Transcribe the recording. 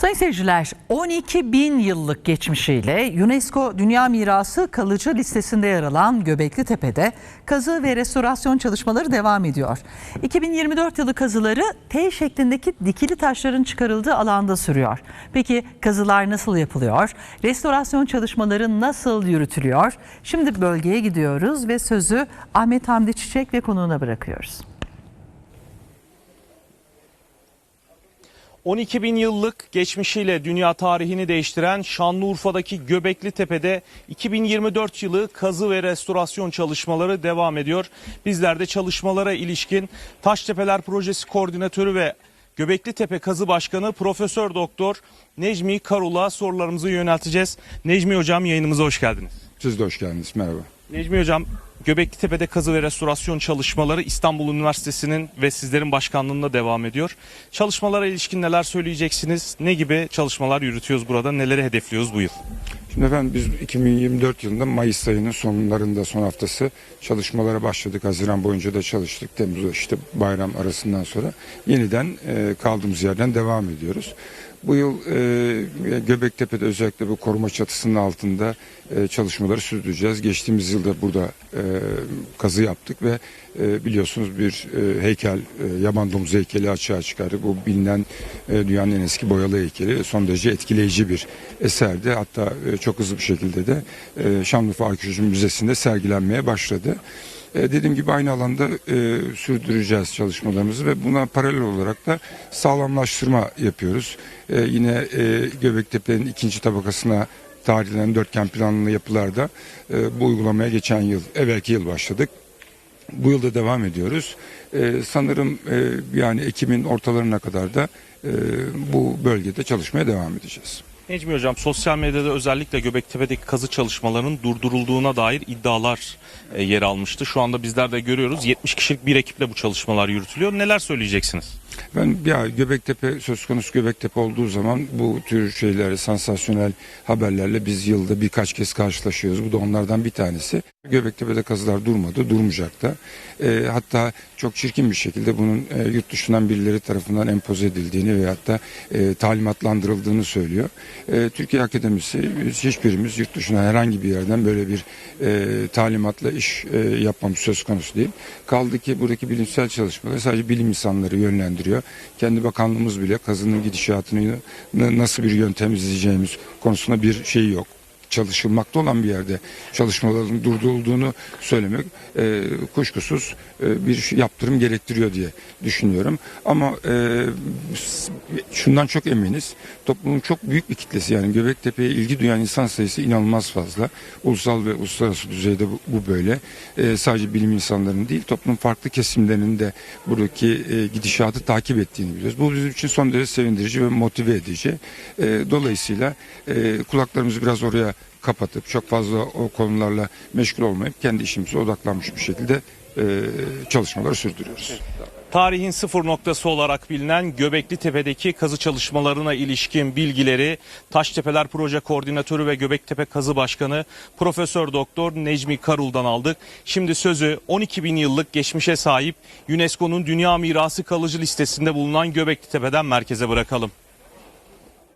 Sayın seyirciler 12 bin yıllık geçmişiyle UNESCO Dünya Mirası kalıcı listesinde yer alan Göbekli Tepe'de kazı ve restorasyon çalışmaları devam ediyor. 2024 yılı kazıları T şeklindeki dikili taşların çıkarıldığı alanda sürüyor. Peki kazılar nasıl yapılıyor? Restorasyon çalışmaları nasıl yürütülüyor? Şimdi bölgeye gidiyoruz ve sözü Ahmet Hamdi Çiçek ve konuğuna bırakıyoruz. 12 bin yıllık geçmişiyle dünya tarihini değiştiren Şanlıurfa'daki Göbekli Tepe'de 2024 yılı kazı ve restorasyon çalışmaları devam ediyor. Bizler de çalışmalara ilişkin Taştepeler Projesi Koordinatörü ve Göbekli Tepe Kazı Başkanı Profesör Doktor Necmi Karul'a sorularımızı yönelteceğiz. Necmi Hocam yayınımıza hoş geldiniz. Siz de hoş geldiniz. Merhaba. Necmi Hocam, Göbekli Tepe'de kazı ve restorasyon çalışmaları İstanbul Üniversitesi'nin ve sizlerin başkanlığında devam ediyor. Çalışmalara ilişkin neler söyleyeceksiniz? Ne gibi çalışmalar yürütüyoruz burada? Neleri hedefliyoruz bu yıl? Şimdi efendim biz 2024 yılında Mayıs ayının sonlarında son haftası çalışmalara başladık. Haziran boyunca da çalıştık. Temmuz'da işte bayram arasından sonra yeniden e, kaldığımız yerden devam ediyoruz. Bu yıl e, Göbektepe'de özellikle bu koruma çatısının altında e, çalışmaları sürdüreceğiz. Geçtiğimiz yılda burada e, kazı yaptık ve e, biliyorsunuz bir e, heykel, e, yaban domuzu heykeli açığa çıkardık. Bu bilinen e, dünyanın en eski boyalı heykeli. Son derece etkileyici bir eserdi. Hatta e, çok hızlı bir şekilde de e, Şanlıurfa Arkeoloji Müzesi'nde sergilenmeye başladı. E, dediğim gibi aynı alanda e, sürdüreceğiz çalışmalarımızı ve buna paralel olarak da sağlamlaştırma yapıyoruz. E, yine e, Göbektepe'nin ikinci tabakasına tarihlenen dörtgen planlı yapılarda e, bu uygulamaya geçen yıl, evvelki yıl başladık. Bu yılda devam ediyoruz. E, sanırım e, yani Ekim'in ortalarına kadar da e, bu bölgede çalışmaya devam edeceğiz. Necmi Hocam, sosyal medyada özellikle Göbektepe'deki kazı çalışmalarının durdurulduğuna dair iddialar e, yer almıştı. Şu anda bizler de görüyoruz. 70 kişilik bir ekiple bu çalışmalar yürütülüyor. Neler söyleyeceksiniz? Ben ya Göbektepe söz konusu Göbektepe olduğu zaman bu tür şeylerle sansasyonel haberlerle biz yılda birkaç kez karşılaşıyoruz. Bu da onlardan bir tanesi. Göbektepe'de kazılar durmadı, durmayacak da. E, hatta çok çirkin bir şekilde bunun e, yurt dışından birileri tarafından empoze edildiğini ve hatta e, talimatlandırıldığını söylüyor. E, Türkiye Akademisi biz hiçbirimiz yurt dışına herhangi bir yerden böyle bir e, talimatla iş e, yapmamız söz konusu değil. Kaldı ki buradaki bilimsel çalışmalar sadece bilim insanları yönlendiriyor. Kendi bakanlığımız bile kazının gidişatını nasıl bir yöntem izleyeceğimiz konusunda bir şey yok çalışılmakta olan bir yerde çalışmaların durdurulduğunu söylemek e, kuşkusuz e, bir yaptırım gerektiriyor diye düşünüyorum. Ama e, şundan çok eminiz. Toplumun çok büyük bir kitlesi yani Göbektepe'ye ilgi duyan insan sayısı inanılmaz fazla. Ulusal ve uluslararası düzeyde bu, bu böyle. E, sadece bilim insanlarının değil toplumun farklı kesimlerinin de buradaki e, gidişatı takip ettiğini biliyoruz. Bu bizim için son derece sevindirici ve motive edici. E, dolayısıyla e, kulaklarımızı biraz oraya kapatıp çok fazla o konularla meşgul olmayıp kendi işimize odaklanmış bir şekilde e, çalışmaları sürdürüyoruz. Tarihin sıfır noktası olarak bilinen Göbekli Tepe'deki kazı çalışmalarına ilişkin bilgileri Taştepeler Proje Koordinatörü ve Göbektepe Kazı Başkanı Profesör Doktor Necmi Karul'dan aldık. Şimdi sözü 12 bin yıllık geçmişe sahip UNESCO'nun Dünya Mirası Kalıcı listesinde bulunan Göbekli Tepe'den merkeze bırakalım.